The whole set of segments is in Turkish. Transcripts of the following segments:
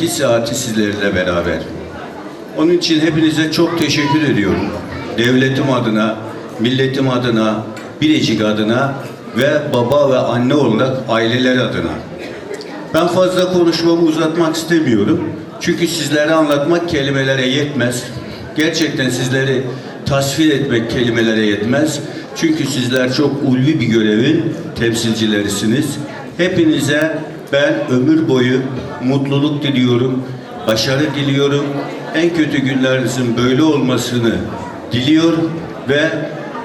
İki saati sizlerle beraber. Onun için hepinize çok teşekkür ediyorum. Devletim adına, milletim adına, Bilecik adına ve baba ve anne olarak aileler adına. Ben fazla konuşmamı uzatmak istemiyorum. Çünkü sizlere anlatmak kelimelere yetmez. Gerçekten sizleri tasvir etmek kelimelere yetmez. Çünkü sizler çok ulvi bir görevin temsilcilerisiniz. Hepinize ben ömür boyu mutluluk diliyorum, başarı diliyorum. En kötü günlerinizin böyle olmasını diliyor ve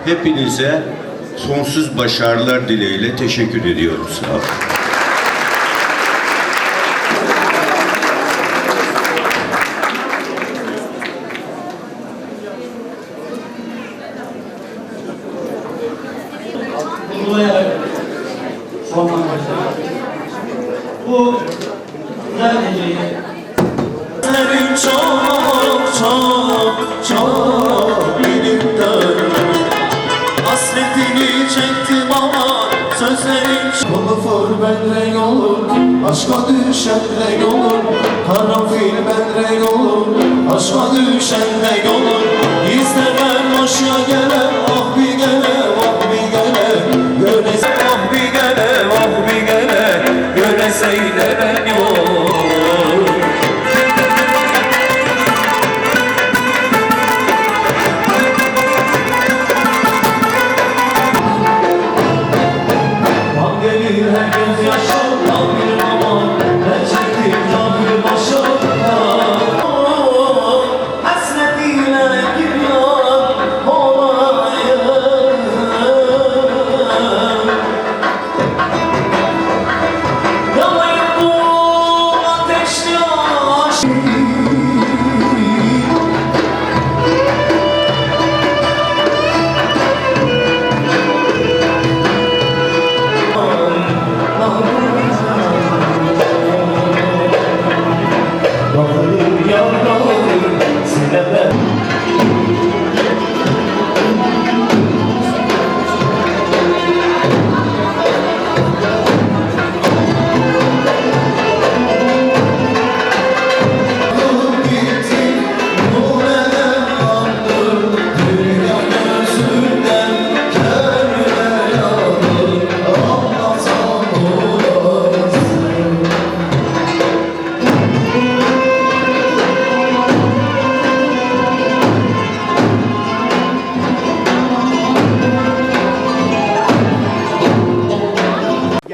hepinize sonsuz başarılar dileğiyle teşekkür ediyorum. Sağ olun. uygulayarak sonlandıracağız. Bu geceyi Senin çok çok çok benim dönüm Hasretini çektim ama sözlerin Kılıfır ben renk olur Aşka düşen renk olur Karanfil ben renk olur Aşka düşen renk olur. İstemem başa gelen gözyaşları